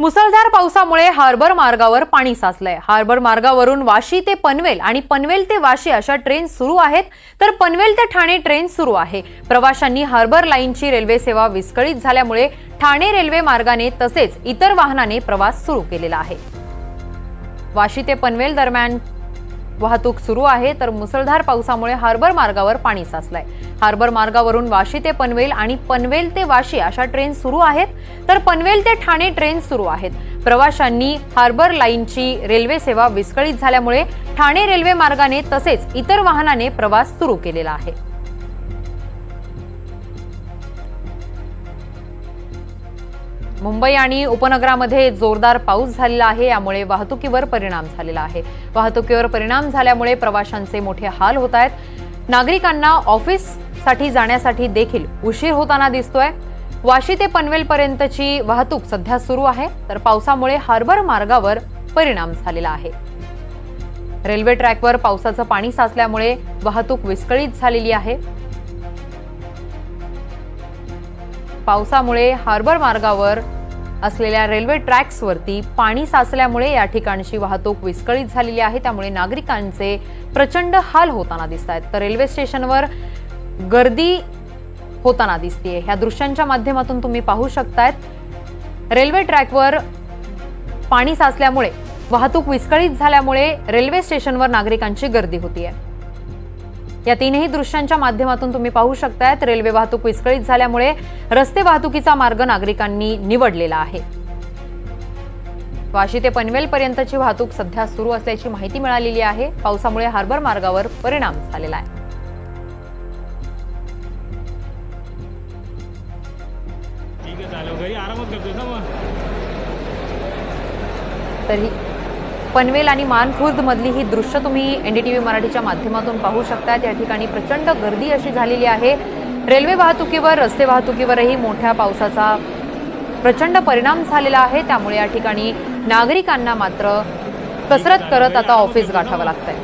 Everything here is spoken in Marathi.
मुसळधार पावसामुळे हार्बर मार्गावर पाणी साचलंय. हार्बर मार्गावरून वाशी ते पनवेल आणि पनवेल ते वाशी अशा ट्रेन सुरू आहेत. तर पनवेल ते ठाणे ट्रेन सुरू आहे. प्रवाशांनी हार्बर लाईनची रेल्वे सेवा विस्कळीत झाल्यामुळे ठाणे रेल्वे मार्गाने तसेच इतर वाहनाने प्रवास सुरू केलेला आहे. वाशी ते पनवेल दरम्यान वाहतूक सुरू आहे तर मुसळधार पावसामुळे हार्बर मार्गावर पाणी साचलंय. हार्बर मार्गावरून वाशी ते पनवेल आणि पनवेल ते वाशी अशा ट्रेन सुरू आहेत तर पनवेल ते ठाणे ट्रेन सुरू आहेत. प्रवाशांनी हार्बर लाईनची रेल्वे सेवा विस्कळीत झाल्यामुळे ठाणे रेल्वे मार्गाने तसेच इतर वाहनाने प्रवास सुरू केलेला आहे. मुंबई आणि उपनगरामध्ये जोरदार पाऊस झालेला आहे. यामुळे वाहतुकीवर परिणाम झालेला आहे. वाहतुकीवर परिणाम झाल्यामुळे प्रवाशांचे मोठे हाल होत आहेत. नागरिकांना ऑफिससाठी जाण्यासाठी देखील उशीर होताना दिसतोय. वाशी ते पनवेलपर्यंतची वाहतूक सध्या सुरू आहे. तर पावसामुळे हार्बर मार्गावर परिणाम झालेला आहे. रेल्वे ट्रॅकवर पावसाचं पाणी साचल्यामुळे वाहतूक विस्कळीत झालेली आहे. पावसामुळे हार्बर मार्गावर असलेल्या रेल्वे ट्रॅक्सवरती पाणी साचल्यामुळे या ठिकाणची वाहतूक विस्कळीत झालेली आहे. त्यामुळे नागरिकांचे प्रचंड हाल होताना दिसत आहेत तर रेल्वे स्टेशनवर गर्दी होताना दिसतीये. ह्या दृश्यांच्या माध्यमातून तुम्ही पाहू शकतायत. रेल्वे ट्रॅकवर पाणी साचल्यामुळे वाहतूक विस्कळीत झाल्यामुळे रेल्वे स्टेशनवर नागरिकांची गर्दी होती आहे या तीनही दृश्यांच्या माध्यमातून तुम्ही पाहू शकतायत. रेल्वे वाहतूक विस्कळीत झाल्यामुळे रस्ते वाहतुकीचा मार्ग नागरिकांनी निवडलेला आहे. वाशी ते पनवेल पर्यंतची वाहतूक सध्या सुरू असल्याची माहिती मिळालेली आहे. पावसामुळे हार्बर मार्गावर परिणाम झालेला आहे. ठीक आहे चालेल. घरी आरामात करतोय ना मग तरी पनवेल आणि मानखुर्दमधली ही दृश्य तुम्ही एन डी टी व्ही मराठीच्या माध्यमातून पाहू शकता. या ठिकाणी प्रचंड गर्दी अशी झालेली आहे. रेल्वे वाहतुकीवर रस्ते वाहतुकीवरही मोठ्या पावसाचा प्रचंड परिणाम झालेला आहे. त्यामुळे या ठिकाणी नागरिकांना मात्र कसरत करत आता ऑफिस गाठावं लागतंय.